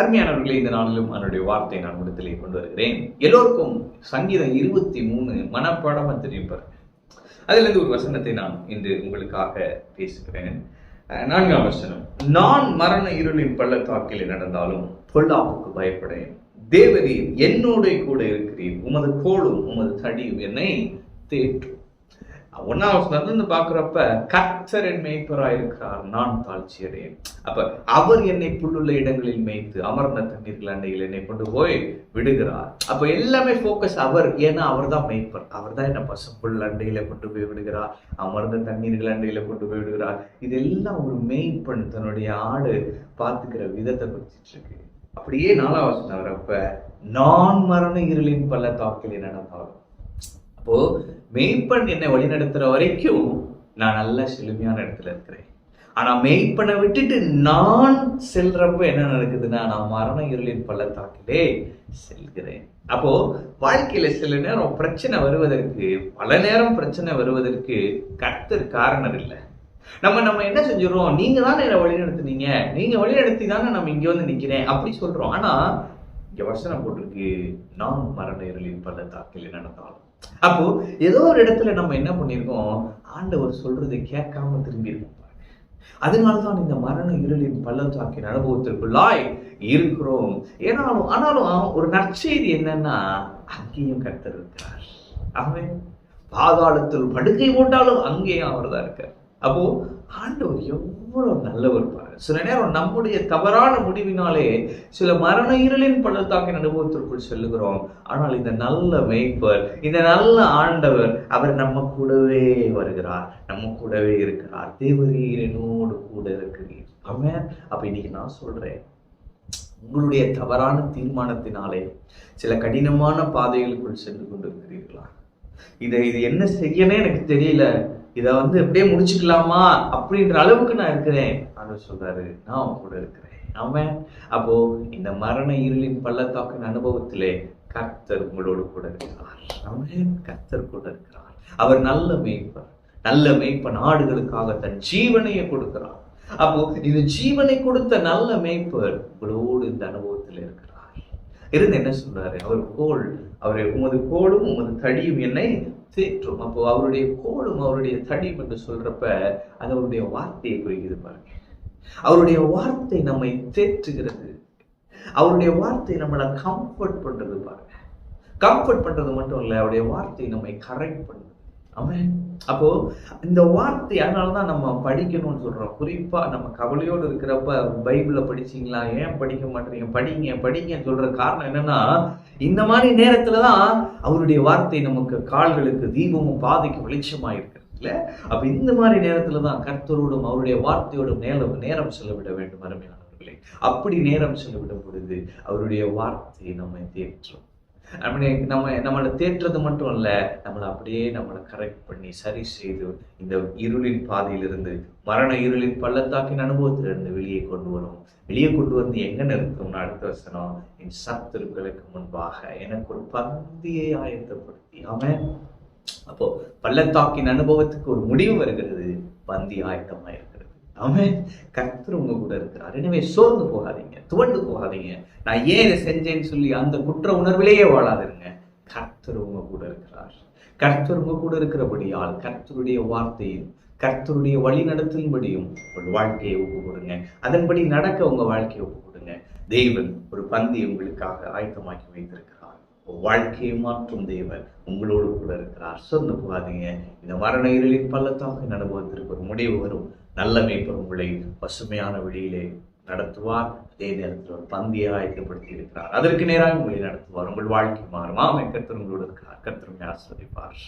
அருமையானவர்களே இந்த நாளிலும் அதனுடைய வார்த்தை நான் இடத்திலே கொண்டு வருகிறேன். எல்லோருக்கும் சங்கீதம் இருபத்தி மூணு மனப்பாடமாக தெரியும் பாருங்க ஒரு வசனத்தை நான் இன்று உங்களுக்காக பேசுகிறேன். நான்காம் வசனம். நான் மரண இருளின் பள்ளத்தாக்கில் நடந்தாலும் பொல்லாப்புக்கு பயப்படேன். தேவரீர் என்னோட கூட இருக்கிறீர். உமது கோளும் உமது தடியும் என்னை தேற்றும். ஒன்னாம் வசனத்துல இருந்து பாக்குறப்ப கர்த்தர் என் மேய்ப்பராய் இருக்கிறார் நான் தாழ்ச்சி அடையேன் அப்ப அவர் என்னை புல்லுள்ள இடங்களில் மேய்த்து அமர்ந்த தண்ணீர்கள் அண்டையில் என்னை கொண்டு போய் விடுகிறார். அப்ப எல்லாமே போக்கஸ் அவர் ஏன்னா அவர் தான் மேய்ப்பர். அவர் தான் என்ன பசும் அண்டையில கொண்டு போய் விடுகிறார் அமர்ந்த தண்ணீர்கள் அண்டையில கொண்டு போய் விடுகிறார். இதெல்லாம் ஒரு மேய்ப்பன் தன்னுடைய ஆடு பார்த்துக்கிற விதத்தை குறிச்சிட்டு இருக்கு அப்படியே நாலாம் வசனம் வரப்ப நான் மரண இருளின் பள்ளத்தாக்கிலே நடந்தாலும் அப்போ மெய்ப்பெண் என்னை வழிநடத்துற வரைக்கும் நான் நல்ல செழுமையான இடத்துல இருக்கிறேன். ஆனா மெய்ப்பனை விட்டுட்டு நான் செல்றப்ப என்ன நடக்குதுன்னா நான் மரண இருளின் பள்ளத்தாக்கிலே செல்கிறேன். அப்போ வாழ்க்கையில சில நேரம் பிரச்சனை வருவதற்கு பல நேரம் பிரச்சனை வருவதற்கு கர்த்தர் காரணம் இல்லை. நம்ம நம்ம என்ன செஞ்சிடறோம்? நீங்க தானே என்னை வழிநடத்துனீங்க. நீங்க வழிநடத்தி தானே நம்ம இங்க வந்து நிக்கிறேன். அப்படி சொல்றோம். ஆனா இங்க வசனம் போட்டிருக்கு நான் மரண இருளின் பள்ளத்தாக்கில் நடந்தாலும் அப்போ ஏதோ ஒரு இடத்துல நம்ம என்ன பண்ணியிருக்கோம்? ஆண்டவர் சொல்றதை கேட்காம திரும்பி இருக்கோம் அதனாலதான் இந்த மரண இருளின் பள்ளத்தாக்கின் அனுபவத்திற்குள்ளாய் இருக்கிறோம். ஏனாலும் ஆனாலும் ஒரு நற்செய்தி என்னன்னா அங்கேயும் கர்த்தர் இருக்கிறார். அவன் பாதாளத்தில் படுக்கை போட்டாலும் அங்கேயும் அவர் தான் இருக்கார். அப்போ ஆண்டவர் எவ்வளவு நல்லவர் பாருங்க. சில நேரம் நம்முடைய தவறான முடிவினாலே சில மரண இருளின் பள்ளத்தாக்கின் அனுபவத்திற்குள் செல்லுகிறோம். ஆனால் இந்த நல்ல மேய்ப்பர் இந்த நல்ல ஆண்டவர் அவர் நம்ம கூடவே வருகிறார் நம்ம கூடவே இருக்கிறார். தேவரீர் என்னோடு கூட இருக்கிறீர். அவன் அப்ப இன்னைக்கு நான் சொல்றேன் உங்களுடைய தவறான தீர்மானத்தினாலே சில கடினமான பாதைகளுக்குள் சென்று கொண்டிருக்கிறீர்களா? இதை இது என்ன செய்யனே எனக்கு தெரியல. இதை வந்து எப்படியே முடிச்சுக்கலாமா அப்படின்ற அளவுக்கு நான் இருக்கிறேன். ஆண்டவர் சொல்றாரு நான் கூட இருக்கிறேன். ஆமாம் அப்போ இந்த மரண இருளின் பள்ளத்தாக்கின் அனுபவத்திலே கர்த்தர் உங்களோடு கூட இருக்கிறார். ஆமாம் கர்த்தர் கூட இருக்கிறார். அவர் நல்ல மேய்ப்பர். நல்ல மேய்ப்பன் ஆடுகளுக்காக தன் ஜீவனையை கொடுக்கிறார். அப்போ இந்த ஜீவனை கொடுத்த நல்ல மேய்ப்பர் உங்களோடு இந்த அனுபவத்தில் இருக்கிறார். இருந்து என்ன சொல்றாரு? அவர் கோல் அவரை உமது கோடும் உமது தடியும் என்னை தேற்றும் அப்போ அவருடைய கோலும் அவருடைய தடியும் என்று சொல்றப்ப அது அவருடைய வார்த்தையை குறிக்கிறது பாருங்க. அவருடைய வார்த்தை நம்மை தேற்றுகிறது அவருடைய வார்த்தை நம்மளை கம்ஃபர்ட் பண்றது பாருங்க. கம்ஃபர்ட் பண்றது மட்டும் இல்லை அவருடைய வார்த்தை நம்மை கரெக்ட் பண்ணுது. அவன் அப்போ இந்த வார்த்தை அதனாலதான் நம்ம படிக்கணும்னு சொல்றோம். குறிப்பா நம்ம கவலையோடு இருக்கிறப்ப பைபிள படிச்சீங்களா? ஏன் படிக்க மாட்டீங்க? படிங்க படிங்கன்னு சொல்ற காரணம் என்னன்னா இந்த மாதிரி நேரத்துலதான் அவருடைய வார்த்தை நமக்கு கால்களுக்கு தீபமும் பாதைக்கு வெளிச்சமா இருக்கிறது இல்லை? அப்ப இந்த மாதிரி நேரத்துல தான் கர்த்தரோடும் அவருடைய வார்த்தையோடும் நேரம் நேரம் செலவிட வேண்டும் அருமையானவர்களே. அப்படி நேரம் செலவிடும் பொழுது அவருடைய வார்த்தையை நம்ம தேற்றும். அப்படி நம்ம நம்மளை தேற்றுறது மட்டும் இல்ல நம்மளை அப்படியே நம்மளை கரெக்ட் பண்ணி சரி செய்து இந்த இருளின் பாதையிலிருந்து மரண இருளின் பள்ளத்தாக்கின் அனுபவத்திலிருந்து வெளியே கொண்டு வரும். வெளியே கொண்டு வந்து எங்கே நிறுத்தும் அடுத்த வசனம் என் சத்துருக்களுக்கு முன்பாக எனக்கு ஒரு பந்தியை ஆயத்தப்படுத்தி. அவன் அப்போ பள்ளத்தாக்கின் அனுபவத்துக்கு ஒரு முடிவு வருகிறது. பந்தி ஆயத்தமாயிருக்கு. அவன் கர்த்தர் உங்க கூட இருக்கிறார் எனவே சோர்ந்து போகாதீங்க துவண்டு போகாதீங்க. நான் ஏன் இதை செஞ்சேன்னு சொல்லி அந்த குற்ற உணர்விலேயே வாழாதிருங்க. கர்த்தர் உங்க கூட இருக்கிறார். கர்த்தர் உங்க கூட இருக்கிறபடியால் கர்த்தருடைய வார்த்தையும் கர்த்தருடைய வழி நடத்தும்படியும் உங்கள் வாழ்க்கையை ஒப்பு கொடுங்க. அதன்படி நடக்க உங்க வாழ்க்கையை ஒப்பு கொடுங்க. தெய்வன் ஒரு பந்தி உங்களுக்காக ஆயத்தமாக்கி வைத்திருக்கிறார். வாழ்க்கையை மாற்றும் தேவன் உங்களோடு கூட இருக்கிறார். சொன்ன போகாதீங்க. இந்த மரண இருளின் பள்ளத்தாக்கு அனுபவத்திற்கு ஒரு முடிவு வரும். நல்ல மேய்ப்பர் உங்களை பசுமையான வழியிலே நடத்துவார். அதே நேரத்தில் ஒரு பந்தியை ஆயத்தப்படுத்தி இருக்கிறார். அதற்கு நேராக உங்களை நடத்துவார். உங்கள் வாழ்க்கை மாறும். ஆமை கர்த்தர் உங்களோடு இருக்கிறார். கர்த்தர் ஆஸ்வதிப்பார்